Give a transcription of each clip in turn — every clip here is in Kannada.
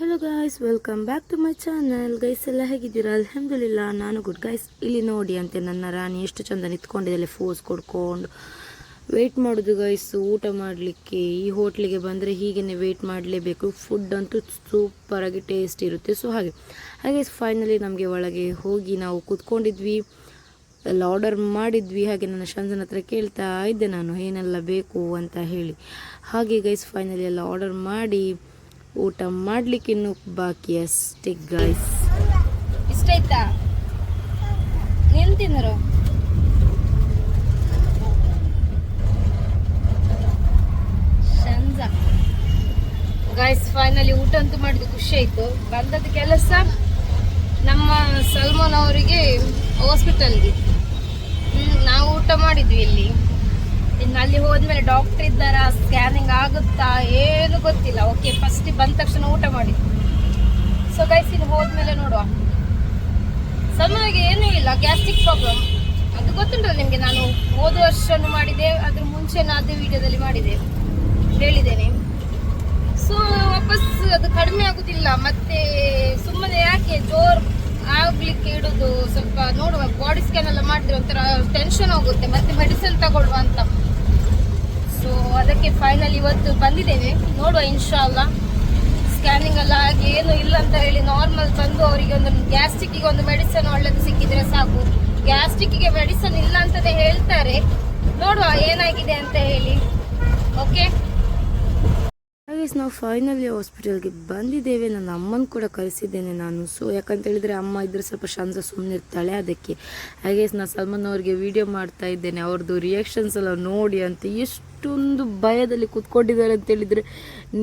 Hello guys welcome back to my channel guys ಎಲ್ಲ ಹೇಗಿದ್ದೀರಾ? ಅಲ್ಹಮ್ದುಲಿಲ್ಲ ನಾನು ಗುಡ್ ಗೈಸ್ ಇಲ್ಲಿ ನೋಡಿ ಅಂತೆ ನನ್ನ ರಾಣಿ ಎಷ್ಟು ಚಂದ ನಿಂತ್ಕೊಂಡಿದ್ದಲ್ಲ ಫೋಸ್ ಕೊಡ್ಕೊಂಡು ವೆಯ್ಟ್ ಮಾಡೋದು ಗೈಸ್ ಊಟ ಮಾಡಲಿಕ್ಕೆ. ಈ ಹೋಟ್ಲಿಗೆ ಬಂದರೆ ಹೀಗೇ ವೆಯ್ಟ್ ಮಾಡಲೇಬೇಕು. ಫುಡ್ ಅಂತೂ ಸೂಪರಾಗಿ ಟೇಸ್ಟ್ ಇರುತ್ತೆ. ಸೊ ಹಾಗೆ. ಹಾಗೆ ಫೈನಲಿ ನಮಗೆ ಒಳಗೆ ಹೋಗಿ ನಾವು ಕೂತ್ಕೊಂಡಿದ್ವಿ. ಎಲ್ಲ ಆರ್ಡರ್ ಮಾಡಿದ್ವಿ. ಹಾಗೆ ನನ್ನ ಶಂಜನ ಹತ್ರ ಕೇಳ್ತಾ ಇದ್ದೆ ನಾನು, ಏನೆಲ್ಲ ಬೇಕು ಅಂತ ಹೇಳಿ. ಹಾಗೆ ಗೈಸ್ ಫೈನಲಿ ಎಲ್ಲ ಆರ್ಡರ್ ಮಾಡಿ ಊಟ ಮಾಡ್ಲಿಕ್ಕೆ ಇನ್ನು ಬಾಕಿ ಅಷ್ಟೇ ಗೈಸ್ ಇಷ್ಟ ಆಯ್ತಾ? ನೀನು ತಿಂದರು ಗಾಯ್ಸ್ ಫೈನಲಿ ಊಟ ಅಂತೂ ಮಾಡಿದ್ದು ಖುಷಿ ಆಯ್ತು. ಬಂದದ ಕೆಲಸ ನಮ್ಮ ಸಲ್ಮಾನ್ ಅವರಿಗೆ ಹಾಸ್ಪಿಟಲ್ಗೆ ನಾವು ಊಟ ಮಾಡಿದ್ವಿ ಇಲ್ಲಿ. ಇನ್ನು ಅಲ್ಲಿ ಹೋದ್ಮೇಲೆ ಡಾಕ್ಟರ್ ಇದ್ದಾರ? ಸ್ಕ್ಯಾನಿಂಗ್ ಆಗುತ್ತಾ? ಏನು ಗೊತ್ತಿಲ್ಲ. ಓಕೆ ಫಸ್ಟ್ ಬಂದ ತಕ್ಷಣ ಊಟ ಮಾಡಿ. ಸೊ ಗೈಸ್ ಇನ್ನು ಹೋದ್ಮೇಲೆ ನೋಡುವ. ಸಲ್ಮಾನಿಗೆ ಏನೂ ಇಲ್ಲ. ಗ್ಯಾಸ್ಟ್ರಿಕ್ ಪ್ರಾಬ್ಲಮ್ ಅದು ಗೊತ್ತುಂಟಲ್ಲ ನಿಮಗೆ? ನಾನು ಹೋದ ವರ್ಷನೂ ಮಾಡಿದೆ, ಅದ್ರ ಮುಂಚೆನೂ ಅದೇ ವಿಡಿಯೋದಲ್ಲಿ ಮಾಡಿದೆ. ಹೇಳಿದ್ದೇನೆ. ಸೊ ವಾಪಸ್ ಅದು ಕಡಿಮೆ ಆಗುದಿಲ್ಲ. ಮತ್ತೆ ಸುಮ್ಮನೆ ಯಾಕೆ? ಜೋರ್ ಆಗ್ಲಿಕ್ಕೆ ಇಡುದು ಸ್ವಲ್ಪ ನೋಡುವ. ಬಾಡಿ ಸ್ಕ್ಯಾನ್ ಎಲ್ಲ ಮಾಡಿದ್ರೆ ಒಂಥರ ಟೆನ್ಷನ್ ಆಗುತ್ತೆ ಮತ್ತೆ ಮೆಡಿಸಿನ್ ತಗೊಳ್ಳುವ ಅಂತ. ಸೊ ಅದಕ್ಕೆ ಫೈನಲ್ ಇವತ್ತು ಬಂದಿದ್ದೇವೆ ನೋಡುವ ಇನ್ಶಾಲ್ಲ ಸ್ಕ್ಯಾನಿಂಗ್ ಎಲ್ಲ ಆಗಿ ಏನು ಇಲ್ಲ ಅಂತ ಹೇಳಿ ನಾರ್ಮಲ್ ಬಂದು ಅವರಿಗೆ ಒಂದು ಗ್ಯಾಸ್ಟ್ರಿಕ್ಕಿಗೆ ಒಂದು ಮೆಡಿಸನ್ ಒಳ್ಳೇದು ಸಿಕ್ಕಿದ್ರೆ ಸಾಕು. ಗ್ಯಾಸ್ಟ್ರಿಕ್ಕಿಗೆ ಮೆಡಿಸನ್ ಇಲ್ಲ ಅಂತಲೇ ಹೇಳ್ತಾರೆ. ನೋಡುವ, ಏನಾಗಿದೆ ಅಂತ ಹೇಳಿ. ಹಾಗೆ ನಾವು ಫೈನಲಿ ಹಾಸ್ಪಿಟಲ್ಗೆ ಬಂದಿದ್ದೇವೆ. ನನ್ನ ಅಮ್ಮನ ಕೂಡ ಕರೆಸಿದ್ದೇನೆ ನಾನು. ಸೊ ಯಾಕಂತ ಹೇಳಿದ್ರೆ ಅಮ್ಮ ಇದ್ರೆ ಸ್ವಲ್ಪ ಶಾಂತ ಸುಮ್ಮನೆ ಇರ್ತಾಳೆ ಅದಕ್ಕೆ. ಹಾಗೆ ನಾನು ಸಲ್ಮಾನ್ ಅವ್ರಿಗೆ ವಿಡಿಯೋ ಮಾಡ್ತಾ ಇದ್ದೇನೆ. ಅವ್ರದ್ದು ರಿಯಾಕ್ಷನ್ಸ್ ಎಲ್ಲ ನೋಡಿ ಅಂತ ಎಷ್ಟೊಂದು ಭಯದಲ್ಲಿ ಕೂತ್ಕೊಂಡಿದ್ದಾರೆ ಅಂತ ಹೇಳಿದ್ರೆ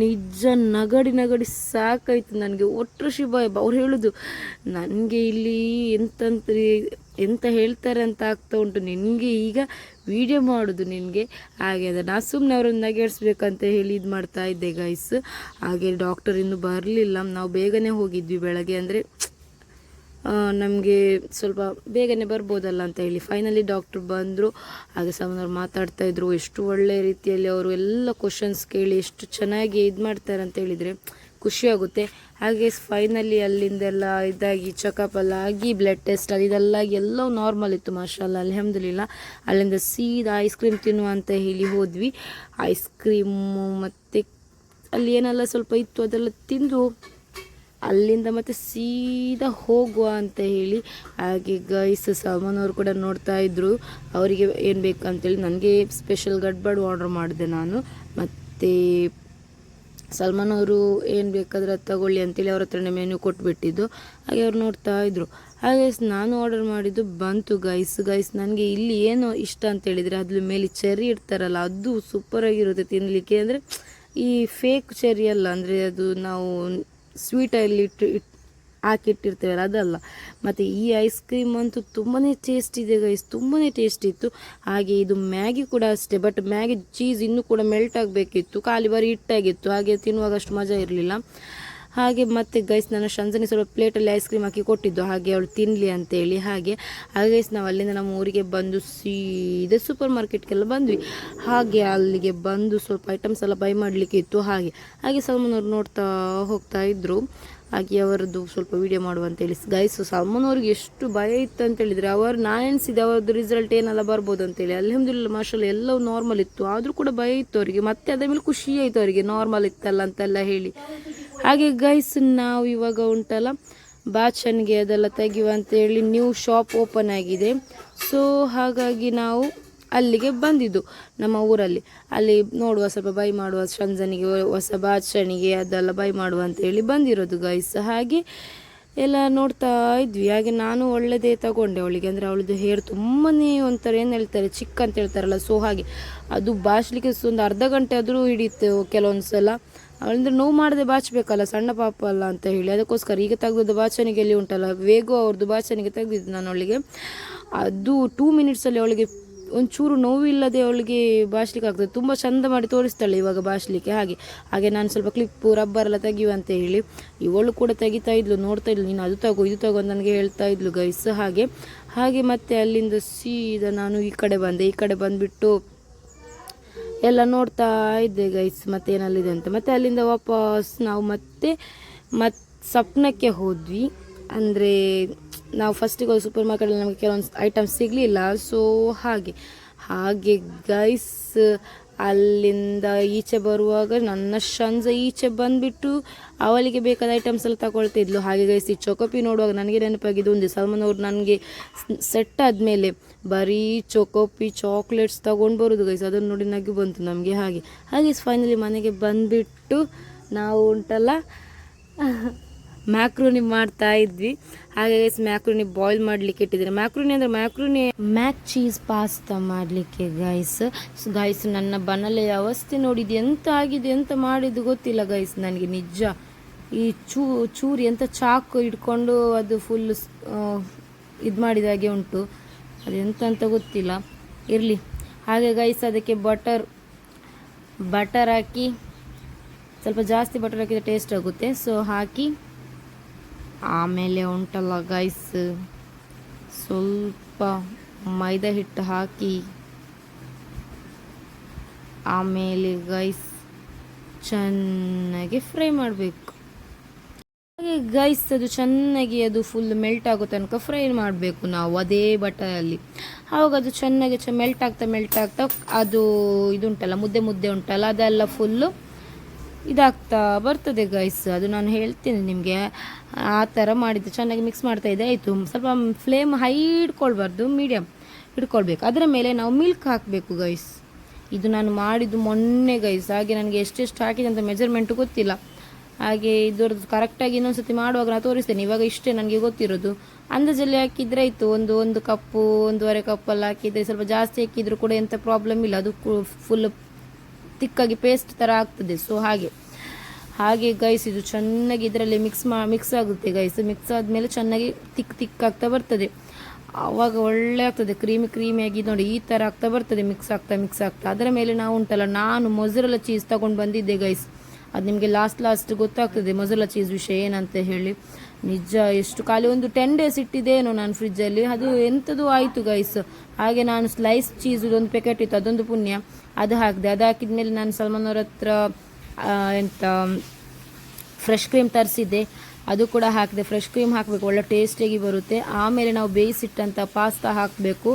ನಿಜ ನಗಡಿ ನಗಡಿ ಸಾಕಾಯಿತು ನನಗೆ. ಒಟ್ಟು ಭಯ ಅವ್ರು ಹೇಳೋದು, ನನಗೆ ಇಲ್ಲಿ ಎಂತಂತ ಎಂತ ಹೇಳ್ತಾರೆ ಅಂತ ಆಗ್ತಾ ಉಂಟು. ನಿನಗೆ ಈಗ ವಿಡಿಯೋ ಮಾಡೋದು ನಿನಗೆ. ಹಾಗೆ ಅದ ನಾ ಸುಮ್ಮನೆ ಅವರನ್ನು ನಗೆಡ್ಸ್ಬೇಕಂತ ಹೇಳಿ ಇದು ಮಾಡ್ತಾ ಇದ್ದೆ ಗೈಸ್ ಹಾಗೆ ಡಾಕ್ಟರ್ ಇನ್ನೂ ಬರಲಿಲ್ಲ. ನಾವು ಬೇಗನೆ ಹೋಗಿದ್ವಿ ಬೆಳಗ್ಗೆ ಅಂದರೆ ನಮಗೆ ಸ್ವಲ್ಪ ಬೇಗನೆ ಬರ್ಬೋದಲ್ಲ ಅಂತ ಹೇಳಿ. ಫೈನಲಿ ಡಾಕ್ಟ್ರು ಬಂದರು. ಹಾಗೆ ಸಮನವ್ರು ಮಾತಾಡ್ತಾ ಇದ್ರು. ಎಷ್ಟು ಒಳ್ಳೆ ರೀತಿಯಲ್ಲಿ ಅವರು ಎಲ್ಲ ಕ್ವಶನ್ಸ್ ಕೇಳಿ ಎಷ್ಟು ಚೆನ್ನಾಗಿ ಇದು ಮಾಡ್ತಾರೆ ಅಂತ ಹೇಳಿದರೆ ಖುಷಿಯಾಗುತ್ತೆ. ಹಾಗೆ ಫೈನಲಿ ಅಲ್ಲಿಂದೆಲ್ಲ ಇದಾಗಿ ಚೆಕಪ್ ಎಲ್ಲ ಆಗಿ ಬ್ಲಡ್ ಟೆಸ್ಟ್ ಅಲ್ಲಿ ಇದೆಲ್ಲ ಎಲ್ಲ ನಾರ್ಮಲ್ ಇತ್ತು ಮಾಷಲ್ಲ ಅಲ್ಹಮ್ದುಲಿಲ್ಲ. ಅಲ್ಲಿಂದ ಸೀದಾ ಐಸ್ ಕ್ರೀಮ್ ತಿನ್ನುವ ಅಂತ ಹೇಳಿ ಹೋದ್ವಿ. ಐಸ್ ಕ್ರೀಮು ಮತ್ತು ಅಲ್ಲಿ ಏನೆಲ್ಲ ಸ್ವಲ್ಪ ಇತ್ತು ಅದೆಲ್ಲ ತಿಂದು, ಅಲ್ಲಿಂದ ಮತ್ತೆ ಸೀದಾ ಹೋಗುವ ಅಂತ ಹೇಳಿ. ಹಾಗೆ ಗೈಸ್ ಸಾಮಾನವ್ರು ಕೂಡ ನೋಡ್ತಾ ಇದ್ರು. ಅವರಿಗೆ ಏನು ಬೇಕಂತೇಳಿ ನನಗೆ ಸ್ಪೆಷಲ್ ಗಡ್ಬಡ್ ಆರ್ಡರ್ ಮಾಡಿದೆ ನಾನು. ಮತ್ತು ಸಲ್ಮಾನ್ ಅವರು ಏನು ಬೇಕಾದ್ರೆ ತಗೊಳ್ಳಿ ಅಂತೇಳಿ ಅವ್ರ ಹತ್ರನೇ ಮೆನ್ಯೂ ಕೊಟ್ಬಿಟ್ಟಿದ್ದು. ಹಾಗೆ ಅವ್ರು ನೋಡ್ತಾ ಇದ್ರು. ಹಾಗೆ ನಾನು ಆರ್ಡರ್ ಮಾಡಿದ್ದು ಬಂತು ಗೈಸ್ ಗೈಸ್ ನನಗೆ ಇಲ್ಲಿ ಏನು ಇಷ್ಟ ಅಂತೇಳಿದರೆ ಅದ್ರ ಮೇಲೆ ಚೆರ್ರಿ ಇಡ್ತಾರಲ್ಲ, ಅದು ಸೂಪರಾಗಿರುತ್ತೆ ತಿನ್ನಲಿಕ್ಕೆ ಅಂದರೆ ಈ ಫೇಕ್ ಚೆರಿ ಅಲ್ಲ, ಅಂದರೆ ಅದು ನಾವು ಸ್ವೀಟಲ್ಲಿ ಇಟ್ಟು ಇಟ್ ಹಾಕಿಟ್ಟಿರ್ತೇವಲ್ಲ, ಅದಲ್ಲ. ಮತ್ತು ಈ ಐಸ್ ಕ್ರೀಮ್ ಅಂತೂ ತುಂಬಾ ಟೇಸ್ಟ್ ಇದೆ ಗೈಸ್ ತುಂಬಾ ಟೇಸ್ಟ್ ಇತ್ತು. ಹಾಗೆ ಇದು ಮ್ಯಾಗಿ ಕೂಡ ಅಷ್ಟೇ ಬಟ್ ಮ್ಯಾಗಿ ಚೀಸ್ ಇನ್ನೂ ಕೂಡ ಮೆಲ್ಟ್ ಆಗಬೇಕಿತ್ತು, ಖಾಲಿ ಬರೀ ಹಿಟ್ಟಾಗಿತ್ತು ಹಾಗೆ ತಿನ್ನುವಾಗ ಅಷ್ಟು ಮಜಾ ಇರಲಿಲ್ಲ. ಹಾಗೆ ಮತ್ತೆ ಗೈಸ್ ನಾನು ಶಂಜನಿ ಸ್ವಲ್ಪ ಪ್ಲೇಟಲ್ಲಿ ಐಸ್ ಕ್ರೀಮ್ ಹಾಕಿ ಕೊಟ್ಟಿದ್ದು, ಹಾಗೆ ಅವಳು ತಿನ್ನಲಿ ಅಂತೇಳಿ, ಹಾಗೆ. ಹಾಗೆ ಗೈಸ್ ನಾವು ಅಲ್ಲಿಂದ ನಮ್ಮ ಊರಿಗೆ ಬಂದು ಸೀದಾ ಸೂಪರ್ ಮಾರ್ಕೆಟ್ಗೆಲ್ಲ ಬಂದ್ವಿ. ಹಾಗೆ ಅಲ್ಲಿಗೆ ಬಂದು ಸ್ವಲ್ಪ ಐಟಮ್ಸ್ ಎಲ್ಲ ಬೈ ಮಾಡಲಿಕ್ಕೆ ಇತ್ತು ಹಾಗೆ. ಹಾಗೆ ಸಲ್ಮಾನ್ ಅವ್ರು ನೋಡ್ತಾ ಹೋಗ್ತಾ ಇದ್ರು. ಹಾಗೆ ಅವರದ್ದು ಸ್ವಲ್ಪ ವಿಡಿಯೋ ಮಾಡುವಂತೇಳಿ ಗೈಸ್ ಅವ್ರಿಗೆ ಎಷ್ಟು ಭಯ ಇತ್ತು ಅಂತ ಹೇಳಿದ್ರೆ, ಅವರು ನಾ ಎಣಿಸಿದೆ ಅವರದ್ದು ರಿಸಲ್ಟ್ ಏನೆಲ್ಲ ಬರ್ಬೋದು ಅಂತೇಳಿ ಅಲ್ಹಮ್ದುಲಿಲ್ಲ ಮಾಷಲ್ಲ ಎಲ್ಲವೂ ನಾರ್ಮಲ್ ಇತ್ತು. ಆದರೂ ಕೂಡ ಭಯ ಇತ್ತು ಅವರಿಗೆ. ಮತ್ತೆ ಅದ್ರ ಮೇಲೆ ಖುಷಿ ಆಯಿತು ಅವರಿಗೆ ನಾರ್ಮಲ್ ಇತ್ತಲ್ಲ ಅಂತೆಲ್ಲ ಹೇಳಿ. ಹಾಗೆ ಗೈಸ್ ನಾವು ಇವಾಗ ಉಂಟಲ್ಲ ಬಾಚನ್ಗೆ ಅದೆಲ್ಲ ತೆಗೆಯುವ ಅಂತೇಳಿ ನ್ಯೂ ಶಾಪ್ ಓಪನ್ ಆಗಿದೆ. ಸೊ ಹಾಗಾಗಿ ನಾವು ಅಲ್ಲಿಗೆ ಬಂದಿದ್ದು ನಮ್ಮ ಊರಲ್ಲಿ. ಅಲ್ಲಿ ನೋಡುವ ಸ್ವಲ್ಪ ಬೈ ಮಾಡುವ ಶಂಜನಿಗೆ ಹೊಸ ಬಾಚಣಿಗೆ ಅದೆಲ್ಲ ಬೈ ಮಾಡುವ ಅಂತೇಳಿ ಬಂದಿರೋದು ಗೈಸ್ ಹಾಗೆ ಎಲ್ಲ ನೋಡ್ತಾ ಇದ್ವಿ. ಹಾಗೆ ನಾನು ಒಳ್ಳೆಯದೇ ತಗೊಂಡೆ ಅವಳಿಗೆ. ಅಂದರೆ ಅವಳದು ಹೇರ್ ತುಂಬಾ ಒಂಥರ ಏನು ಹೇಳ್ತಾರೆ, ಚಿಕ್ಕ ಅಂತ ಹೇಳ್ತಾರಲ್ಲ ಸೊ ಹಾಗೆ. ಅದು ಬಾಚಲಿಕ್ಕೆ ಒಂದು ಅರ್ಧ ಗಂಟೆ ಆದರೂ ಹಿಡಿಯುತ್ತೆ ಕೆಲವೊಂದು ಸಲ ಅವಳಂದ್ರೆ ನೋವು ಮಾಡದೆ ಬಾಚಬೇಕಲ್ಲ, ಸಣ್ಣ ಪಾಪ ಅಲ್ಲ ಅಂತ ಹೇಳಿ. ಅದಕ್ಕೋಸ್ಕರ ಈಗ ತೆಗ್ದದ್ದು ಬಾಚನಿಗೆ ಉಂಟಲ್ಲ ವೇಗೋ ಅವ್ರದ್ದು ಬಾಚಣಿಗೆ ತೆಗೆದಿದ್ದು ನಾನು ಅವಳಿಗೆ. ಅದು ಟೂ ಮಿನಿಟ್ಸಲ್ಲಿ ಅವಳಿಗೆ ಒಂಚೂರು ನೋವಿಲ್ಲದೆ ಅವಳಿಗೆ ಬಾಸ್ಲಿಕ್ಕೆ ಆಗ್ತದೆ. ತುಂಬ ಚಂದ ಮಾಡಿ ತೋರಿಸ್ತಾಳೆ ಇವಾಗ ಬಾಸ್ಲಿಕ್ಕೆ ಹಾಗೆ ಹಾಗೆ ನಾನು ಸ್ವಲ್ಪ ಕ್ಲಿಪ್ಪು ರಬ್ಬರ್ ಎಲ್ಲ ತೆಗಿಯುವ ಅಂತ ಹೇಳಿ. ಇವಳು ಕೂಡ ತೆಗಿತಾ ಇದ್ಲು, ನೋಡ್ತಾ ಇದ್ಲು. ನೀನು ಅದು ತಗೋ, ಇದು ತಗೋ ನನಗೆ ಹೇಳ್ತಾ ಇದ್ಲು ಗೈಸ್ ಹಾಗೆ ಹಾಗೆ ಮತ್ತೆ ಅಲ್ಲಿಂದ ಸೀದಾ ನಾನು ಈ ಕಡೆ ಬಂದೆ. ಈ ಕಡೆ ಬಂದುಬಿಟ್ಟು ಎಲ್ಲ ನೋಡ್ತಾ ಇದ್ದೆ ಗೈಸ್ ಮತ್ತೆ ಏನಲ್ಲಿದೆ ಅಂತ. ಮತ್ತೆ ಅಲ್ಲಿಂದ ವಾಪಸ್ ನಾವು ಮತ್ತೆ, ಮತ್ತು ಸಪ್ನಕ್ಕೆ ಹೋದ್ವಿ. ಅಂದರೆ ನಾವು ಫಸ್ಟಿಗೆ ಹೋಗಿ ಸೂಪರ್ ಮಾರ್ಕೆಟಲ್ಲಿ ನಮಗೆ ಕೆಲವೊಂದು ಐಟಮ್ಸ್ ಸಿಗಲಿಲ್ಲ. ಸೊ ಹಾಗೆ. ಹಾಗೆ ಗೈಸ್ ಅಲ್ಲಿಂದ ಈಚೆ ಬರುವಾಗ ನನ್ನ ಶಂಜ ಈಚೆ ಬಂದುಬಿಟ್ಟು ಅವಳಿಗೆ ಬೇಕಾದ ಐಟಮ್ಸ್ ಎಲ್ಲ ತಗೊಳ್ತಿದ್ಲು. ಹಾಗೆ ಗೈಸ್ ಈ ಚೊಕೊಪಿ ನೋಡುವಾಗ ನನಗೆ ನೆನಪಾಗಿದ್ದು ಒಂದು ಸಲ್ಮಾನ್ ಅವ್ರು ನನಗೆ ಸೆಟ್ ಆದಮೇಲೆ ಬರೀ ಚೊಕೊಪಿ ಚಾಕ್ಲೇಟ್ಸ್ ತಗೊಂಡು ಬರೋದು ಗೈಸ್ ಅದನ್ನು ನೋಡಿ ನಗು ಬಂತು ನಮಗೆ ಹಾಗೆ. ಹಾಗೆ ಫೈನಲಿ ಮನೆಗೆ ಬಂದುಬಿಟ್ಟು ನಾವು ಉಂಟಲ್ಲ? ಮ್ಯಾಕ್ರೋನಿ ಮಾಡ್ತಾ ಇದ್ವಿ. ಹಾಗಾಗಿ ಮ್ಯಾಕ್ರೋನಿ ಬಾಯ್ಲ್ ಮಾಡಲಿಕ್ಕೆ ಇಟ್ಟಿದ್ದೀನಿ ಮ್ಯಾಕ್ರೋನಿ ಅಂದರೆ ಮ್ಯಾಕ್ರೋನಿ ಮ್ಯಾಕ್ ಚೀಸ್ ಪಾಸ್ತಾ ಮಾಡಲಿಕ್ಕೆ ಗೈಸ್ ಗೈಸ್ ನನ್ನ ಬನಲೆಯ ಅವಸ್ಥೆ ನೋಡಿದ್ದು ಎಂತ ಆಗಿದೆ, ಎಂತ ಮಾಡಿದ್ದು ಗೊತ್ತಿಲ್ಲ ಗೈಸ್ ನನಗೆ ನಿಜ. ಈ ಚೂ, ಚೂರಿ ಎಂತ ಚಾಕು ಇಟ್ಕೊಂಡು ಅದು ಫುಲ್ ಇದು ಮಾಡಿದ ಹಾಗೆ ಉಂಟು. ಎಂತ ಅಂತ ಗೊತ್ತಿಲ್ಲ. ಇರಲಿ. ಹಾಗೆ ಗೈಸ್ ಅದಕ್ಕೆ ಬಟರ್ ಬಟರ್ ಹಾಕಿ, ಸ್ವಲ್ಪ ಜಾಸ್ತಿ ಬಟರ್ ಹಾಕಿದ್ರೆ ಟೇಸ್ಟ್ ಆಗುತ್ತೆ. ಸೊ ಹಾಕಿ ಆಮೇಲೆ ಉಂಟಲ್ಲ ಗೈಸ್ ಸ್ವಲ್ಪ ಮೈದಾ ಹಿಟ್ಟು ಹಾಕಿ, ಆಮೇಲೆ ಗೈಸ್ ಚೆನ್ನಾಗಿ ಫ್ರೈ ಮಾಡಬೇಕು. ಹಾಗೆ ಗೈಸ್ ಅದು ಚೆನ್ನಾಗಿ ಅದು ಫುಲ್ ಮೆಲ್ಟ್ ಆಗೋ ತನಕ ಫ್ರೈ ಮಾಡಬೇಕು ನಾವು ಅದೇ ಬಟ್ಟೆಯಲ್ಲಿ. ಆವಾಗ ಅದು ಚೆನ್ನಾಗಿ ಚ ಮೆಲ್ಟ್ ಆಗ್ತಾ ಮೆಲ್ಟ್ ಆಗ್ತಾ ಅದು ಇದುಂಟಲ್ಲ, ಮುದ್ದೆ ಮುದ್ದೆ ಉಂಟಲ್ಲ, ಅದೆಲ್ಲ ಫುಲ್ಲು ಇದಾಗ್ತಾ ಬರ್ತದೆ ಗೈಸ್ ಅದು ನಾನು ಹೇಳ್ತೀನಿ ನಿಮಗೆ. ಆ ಥರ ಮಾಡಿದ್ದು ಚೆನ್ನಾಗಿ ಮಿಕ್ಸ್ ಮಾಡ್ತಾ ಇದ್ದೆ ಆಯಿತು, ಸ್ವಲ್ಪ ಫ್ಲೇಮ್ ಹೈ ಇಟ್ಕೊಳ್ಬಾರ್ದು ಮೀಡಿಯಮ್ ಇಟ್ಕೊಳ್ಬೇಕು ಅದರ ಮೇಲೆ ನಾವು ಮಿಲ್ಕ್ ಹಾಕಬೇಕು ಗೈಸ್ ಇದು ನಾನು ಮಾಡಿದ್ದು ಮೊನ್ನೆ ಗೈಸ್ ಹಾಗೆ ನನಗೆ ಎಷ್ಟೆಷ್ಟು ಹಾಕಿದೆ ಅಂತ ಮೆಜರ್ಮೆಂಟು ಗೊತ್ತಿಲ್ಲ. ಹಾಗೆ ಇದರದ್ದು ಕರೆಕ್ಟಾಗಿ ಇನ್ನೊಂದು ಸತಿ ಮಾಡುವಾಗ ನಾನು ತೋರಿಸ್ತೇನೆ. ಇವಾಗ ಇಷ್ಟೇ ನನಗೆ ಗೊತ್ತಿರೋದು. ಅಂದಾಜಲ್ಲಿ ಹಾಕಿದ್ರೆ ಆಯಿತು, ಒಂದು ಒಂದು ಕಪ್ಪು ಒಂದೂವರೆ ಕಪ್ಪಲ್ಲಿ ಹಾಕಿದರೆ ಸ್ವಲ್ಪ ಜಾಸ್ತಿ ಹಾಕಿದರೂ ಕೂಡ ಎಂಥ ಪ್ರಾಬ್ಲಮ್ ಇಲ್ಲ. ಅದು ಫುಲ್ ತಿಕ್ಕಾಗಿ ಪೇಸ್ಟ್ ಥರ ಆಗ್ತದೆ. ಸೊ ಹಾಗೆ. ಹಾಗೆ ಗೈಸ್ ಇದು ಚೆನ್ನಾಗಿ ಇದರಲ್ಲಿ ಮಿಕ್ಸ್ ಮಾ ಮಿಕ್ಸ್ ಆಗುತ್ತೆ ಗೈಸ್ ಮಿಕ್ಸ್ ಆದಮೇಲೆ ಚೆನ್ನಾಗಿ ತಿಕ್ ತಿಕ್ಕಾಗ್ತಾ ಬರ್ತದೆ. ಆವಾಗ ಒಳ್ಳೆ ಆಗ್ತದೆ. ಕ್ರೀಮಿ ಕ್ರೀಮಿಯಾಗಿ ನೋಡಿ ಈ ಥರ ಆಗ್ತಾ ಬರ್ತದೆ. ಮಿಕ್ಸ್ ಆಗ್ತಾ ಮಿಕ್ಸ್ ಆಗ್ತಾ. ಅದರ ಮೇಲೆ ನಾವು ಉಂಟಲ್ಲ, ನಾನು ಮೊಸರಲ್ಲ ಚೀಸ್ ತಗೊಂಡು ಬಂದಿದ್ದೆ ಗೈಸ್ ಅದು ನಿಮಗೆ ಲಾಸ್ಟ್ ಲಾಸ್ಟ್ ಗೊತ್ತಾಗ್ತದೆ ಮೊಸರಲ್ಲ ಚೀಸ್ ವಿಷಯ ಏನಂತ ಹೇಳಿ. ನಿಜ, ಎಷ್ಟು ಖಾಲಿ ಒಂದು ಟೆನ್ ಡೇಸ್ ಇಟ್ಟಿದ್ದೇನೋ ನಾನು ಫ್ರಿಜ್ಜಲ್ಲಿ ಅದು ಎಂಥದ್ದು ಆಯಿತು ಗೈಸ್ ಹಾಗೆ ನಾನು ಸ್ಲೈಸ್ ಚೀಸ್ ಒಂದು ಪ್ಯಾಕೆಟ್ ಇತ್ತು, ಅದೊಂದು ಪುಣ್ಯ. ಅದು ಹಾಕಿದೆ, ಅದು ಹಾಕಿದ್ಮೇಲೆ ನಾನು ಸಲ್ಮಾನ್ ಅವ್ರ ಹತ್ರ ಎಂತ ಫ್ರೆಶ್ ಕ್ರೀಮ್ ತರಿಸಿದ್ದೆ. ಅದು ಕೂಡ ಹಾಕಿದೆ ಫ್ರೆಶ್ ಕ್ರೀಮ್ ಹಾಕಬೇಕು, ಒಳ್ಳೆ ಟೇಸ್ಟಿಯಾಗಿ ಬರುತ್ತೆ. ಆಮೇಲೆ ನಾವು ಬೇಯಿಸಿಟ್ಟಂಥ ಪಾಸ್ತಾ ಹಾಕಬೇಕು.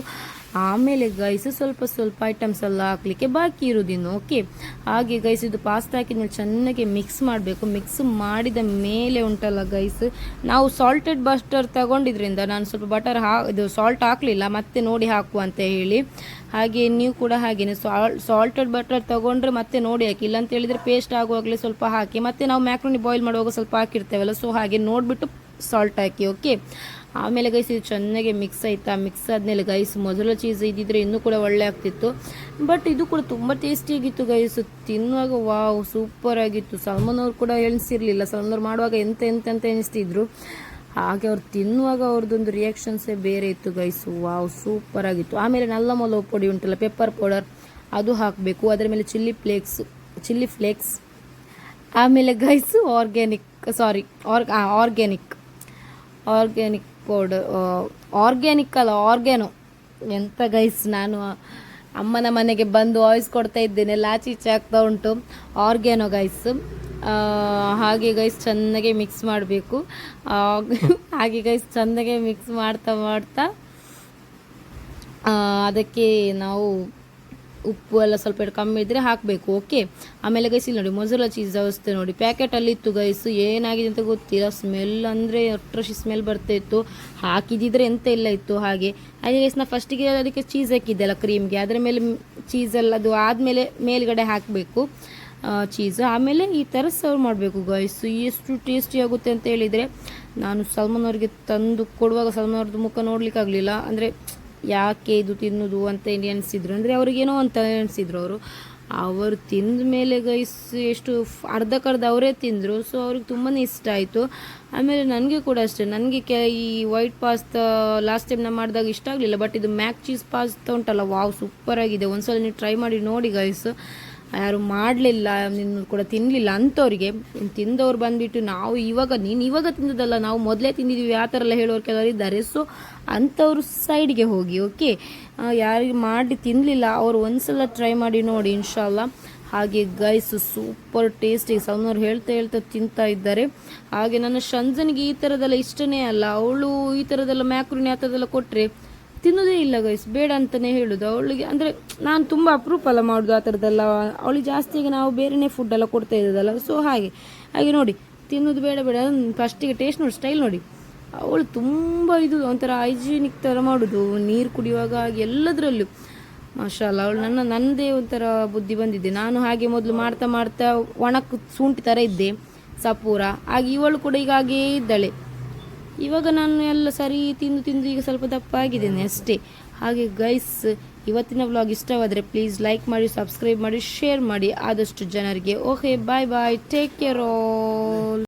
ಆಮೇಲೆ ಗೈಸು ಸ್ವಲ್ಪ ಸ್ವಲ್ಪ ಐಟಮ್ಸ್ ಎಲ್ಲ ಹಾಕಲಿಕ್ಕೆ ಬಾಕಿ ಇರೋದಿನ್ನು ಓಕೆ ಹಾಗೆ ಗೈಸ್ ಇದು ಪಾಸ್ತಾ ಹಾಕಿದ್ಮೇಲೆ ಚೆನ್ನಾಗಿ ಮಿಕ್ಸ್ ಮಾಡಬೇಕು. ಮಿಕ್ಸ್ ಮಾಡಿದ ಮೇಲೆ ಉಂಟಲ್ಲ ಗೈಸ್, ನಾವು ಸಾಲ್ಟೆಡ್ ಬಸ್ಟರ್ ತಗೊಂಡಿದ್ರಿಂದ ನಾನು ಸ್ವಲ್ಪ ಬಟರ್ ಹಾ, ಇದು ಸಾಲ್ಟ್ ಹಾಕಲಿಲ್ಲ, ಮತ್ತೆ ನೋಡಿ ಹಾಕು ಅಂತ ಹೇಳಿ. ಹಾಗೆ ನೀವು ಕೂಡ ಹಾಗೇನೆ ಸಾಲ್ ಸಾಲ್ಟೆಡ್ ಬಟರ್ ತಗೊಂಡ್ರೆ ಮತ್ತೆ ನೋಡಿ ಹಾಕಿ ಇಲ್ಲ ಅಂತ ಹೇಳಿದ್ರೆ ಪೇಸ್ಟ್ ಆಗುವಾಗಲೇ ಸ್ವಲ್ಪ ಹಾಕಿ, ಮತ್ತೆ ನಾವು ಮ್ಯಾಕ್ರೋನಿ ಬಾಯ್ಲ್ ಮಾಡುವಾಗ ಸ್ವಲ್ಪ ಹಾಕಿರ್ತೇವಲ್ಲ ಸೊ ಹಾಗೆ ನೋಡಿಬಿಟ್ಟು ಸಾಲ್ಟ್ ಹಾಕಿ ಓಕೆ ಆಮೇಲೆ ಗೈಸ್ ಇದು ಚೆನ್ನಾಗಿ ಮಿಕ್ಸ್ ಆಯ್ತಾ? ಮಿಕ್ಸ್ ಆದಮೇಲೆ ಗೈಸ್ ಮೊದಲ ಚೀಸ್ ಇದ್ದಿದ್ರೆ ಇನ್ನೂ ಕೂಡ ಒಳ್ಳೆ ಆಗ್ತಿತ್ತು. ಬಟ್ ಇದು ಕೂಡ ತುಂಬ ಟೇಸ್ಟಿಯಾಗಿತ್ತು ಗೈಸ್ ತಿನ್ನುವಾಗ ವಾವ್ ಸೂಪರ್ ಆಗಿತ್ತು. ಸಲ್ಮಾನ್ ಅವ್ರು ಕೂಡ ಎಣಿಸಿರ್ಲಿಲ್ಲ. ಸಲ್ಮಾನ್ ಅವ್ರು ಮಾಡುವಾಗ ಎಂತ ಎಂತ ಅಂತ ಎಣಿಸ್ತಿದ್ರು. ಹಾಗೆ ಅವ್ರು ತಿನ್ನುವಾಗ ಅವ್ರದ್ದೊಂದು ರಿಯಾಕ್ಷನ್ಸೇ ಬೇರೆ ಇತ್ತು ಗೈಸ್ ವಾವ್ ಸೂಪರ್ ಆಗಿತ್ತು. ಆಮೇಲೆ ನಲ್ಲ ಮೊಲವು ಪುಡಿ ಉಂಟಲ್ಲ ಪೆಪ್ಪರ್ ಪೌಡರ್ ಅದು ಹಾಕಬೇಕು. ಅದರ ಮೇಲೆ ಚಿಲ್ಲಿ ಫ್ಲೇಕ್ಸ್ ಚಿಲ್ಲಿ ಫ್ಲೇಕ್ಸ್ ಆಮೇಲೆ guys organic sorry org organic organic powder organic ಅಲ್ಲ ಆರ್ಗ್ಯಾನೋ ಎಂತ ಗೈಸ್ ನಾನು ಅಮ್ಮನ ಮನೆಗೆ ಬಂದು ವಾಯ್ಸ್ ಕೊಡ್ತಾ ಇದ್ದೇನೆ ಲಾಚೀಚೆ ಆಗ್ತಾ ಉಂಟು. ಆರ್ಗ್ಯಾನೋ ಗೈಸ್ ಹಾಗೆ ಗೈಸ್ ಚೆನ್ನಾಗಿ ಮಿಕ್ಸ್ ಮಾಡಬೇಕು. ಹಾಗೆ ಗೈಸ್ ಚೆನ್ನಾಗೆ ಮಿಕ್ಸ್ ಮಾಡ್ತಾ ಮಾಡ್ತಾ ಅದಕ್ಕೆ ನಾವು ಉಪ್ಪು ಎಲ್ಲ ಸ್ವಲ್ಪ ಕಮ್ಮಿ ಇದ್ದರೆ ಹಾಕಬೇಕು ಓಕೆ ಆಮೇಲೆ ಗೈಸ್ ಇಲ್ಲಿ ನೋಡಿ ಮೊಸರಲ್ಲ ಚೀಸ್ ಅವಸ್ಥೆ ನೋಡಿ. ಪ್ಯಾಕೆಟಲ್ಲಿ ಇತ್ತು ಗೈಸ್ ಏನಾಗಿದೆ ಅಂತ ಗೊತ್ತಿಲ್ಲ. ಸ್ಮೆಲ್ ಅಂದರೆ ಅಟ್ರಶಿ ಸ್ಮೆಲ್ ಬರ್ತಾ ಇತ್ತು. ಹಾಕಿದಿದ್ರೆ ಎಂತ ಇಲ್ಲ ಇತ್ತು ಹಾಗೆ. ಹಾಗೆ ಗೈಸ್ ನಾ ಫಸ್ಟಿಗೆ ಅದಕ್ಕೆ ಚೀಸ್ ಹಾಕಿದ್ದೆಲ್ಲ ಕ್ರೀಮ್ಗೆ ಅದರ ಮೇಲೆ ಚೀಸೆಲ್ಲ ಅದು ಆದಮೇಲೆ ಮೇಲ್ಗಡೆ ಹಾಕಬೇಕು. ಚೀಸ್ ಆಮೇಲೆ ಈ ಥರ ಸರ್ವ್ ಮಾಡಬೇಕು ಗೈಸು ಎಷ್ಟು ಟೇಸ್ಟಿ ಆಗುತ್ತೆ ಅಂತ ಹೇಳಿದರೆ, ನಾನು ಸಲ್ಮಾನ್ ಅವ್ರಿಗೆ ತಂದು ಕೊಡುವಾಗ ಸಲ್ಮಾನ್ ಅವ್ರದ್ದು ಮುಖ ನೋಡಲಿಕ್ಕಾಗಲಿಲ್ಲ. ಅಂದರೆ ಯಾಕೆ ಇದು ತಿನ್ನೋದು ಅಂತ ಎಣಿಸಿದ್ರು ಅಂದರೆ ಅವ್ರಿಗೇನೋ ಅಂತ ಎಣಿಸಿದ್ರು ಅವರು. ಅವರು ತಿಂದ ಮೇಲೆ ಗೈಸ್ ಎಷ್ಟು ಅರ್ಧಕ್ಕರ್ಧ ಅವರೇ ತಿಂದರು. ಸೊ ಅವ್ರಿಗೆ ತುಂಬಾ ಇಷ್ಟ ಆಯಿತು. ಆಮೇಲೆ ನನಗೆ ಕೂಡ ಅಷ್ಟೇ. ನನಗೆ ಕೆ ಈ ವೈಟ್ ಪಾಸ್ತಾ ಲಾಸ್ಟ್ ಟೈಮ್ ನಾನು ಮಾಡಿದಾಗ ಇಷ್ಟ ಆಗಲಿಲ್ಲ. ಬಟ್ ಇದು ಮ್ಯಾಕ್ ಚೀಸ್ ಪಾಸ್ತಾ ಉಂಟಲ್ಲ ವಾವ್ ಸೂಪರಾಗಿದೆ ಒಂದು ಸಲ ನೀವು ಟ್ರೈ ಮಾಡಿ ನೋಡಿ ಗೈಸ್ ಯಾರು ಮಾಡಲಿಲ್ಲ ನಿನ್ನ ಕೂಡ ತಿನ್ನಲಿಲ್ಲ ಅಂಥವ್ರಿಗೆ ತಿಂದವ್ರು ಬಂದ್ಬಿಟ್ಟು ನಾವು ಇವಾಗ, ನೀನು ಇವಾಗ ತಿಂದದಲ್ಲ ನಾವು ಮೊದಲೇ ತಿಂದಿದ್ದೀವಿ ಆ ಥರ ಎಲ್ಲ ಹೇಳೋರು ಕೆಲವರು ಇದ್ದಾರೆ. ಸೊ ಅಂಥವ್ರು ಸೈಡ್ಗೆ ಹೋಗಿ ಓಕೆ ಯಾರಿಗೆ ಮಾಡಿ ತಿನ್ನಲಿಲ್ಲ ಅವರು ಒಂದ್ಸಲ ಟ್ರೈ ಮಾಡಿ ನೋಡಿ ಇನ್ಶಾಲ್ಲ ಹಾಗೆ ಗೈಸ್ ಸೂಪರ್ ಟೇಸ್ಟಿ ಸೌನವ್ರು ಹೇಳ್ತಾ ಹೇಳ್ತಾ ತಿಂತಾ ಇದ್ದಾರೆ. ಹಾಗೆ ನನ್ನ ಶಂಜನಿಗೆ ಈ ಥರದೆಲ್ಲ ಇಷ್ಟನೇ ಅಲ್ಲ, ಅವಳು ಈ ಥರದೆಲ್ಲ ಮ್ಯಾಕ್ರೂನಿ ಆ ಥರದೆಲ್ಲ ಕೊಟ್ಟರೆ ತಿನ್ನೋದೇ ಇಲ್ಲ ಗೈಸ್ ಬೇಡ ಅಂತಲೇ ಹೇಳೋದು. ಅವಳಿಗೆ ಅಂದರೆ ನಾನು ತುಂಬ ಅಪರೂಪ ಅಲ್ಲ ಮಾಡುದು ಆ ಥರದ್ದೆಲ್ಲ ಅವಳಿಗೆ ಈಗ ನಾವು ಬೇರೆನೇ ಫುಡ್ ಎಲ್ಲ ಕೊಡ್ತಾ ಇದ್ದದಲ್ಲ ಸೊ ಹಾಗೆ. ಹಾಗೆ ನೋಡಿ, ತಿನ್ನೋದು ಬೇಡ ಬೇಡ. ಫಸ್ಟಿಗೆ ಟೇಸ್ಟ್ ನೋಡಿ ಸ್ಟೈಲ್ ನೋಡಿ. ಅವಳು ತುಂಬ ಇದು, ಒಂಥರ ಹೈಜೀನಿಕ್ ಥರ ಮಾಡೋದು. ನೀರು ಕುಡಿಯುವಾಗ ಹಾಗೆ ಎಲ್ಲದರಲ್ಲೂ. ಮಾಷಾಲ್ಲ ಅವಳು ನನ್ನ ನನ್ನದೇ ಒಂಥರ ಬುದ್ಧಿ ಬಂದಿದ್ದೆ ನಾನು ಹಾಗೆ ಮೊದಲು ಮಾಡ್ತಾ ಮಾಡ್ತಾ ಒಣಕ್ಕೆ ಶುಂಠಿ ಥರ ಇದ್ದೆ, ಸಪೂರ. ಹಾಗೆ ಇವಳು ಕೂಡ ಈಗ ಹಾಗೇ ಇದ್ದಾಳೆ. ಇವಾಗ ನಾನು ಎಲ್ಲ ಸರಿ ತಿಂದು ತಿಂದು ಈಗ ಸ್ವಲ್ಪ ದಪ್ಪ ಆಗಿದ್ದೇನೆ ಅಷ್ಟೇ. ಹಾಗೆ ಗೈಸ್ ಇವತ್ತಿನ ವ್ಲಾಗ್ ಇಷ್ಟವಾದರೆ ಪ್ಲೀಸ್ ಲೈಕ್ ಮಾಡಿ ಸಬ್ಸ್ಕ್ರೈಬ್ ಮಾಡಿ ಶೇರ್ ಮಾಡಿ. ಆದಷ್ಟು ಜನರಿಗೆ. Okay bye bye take care all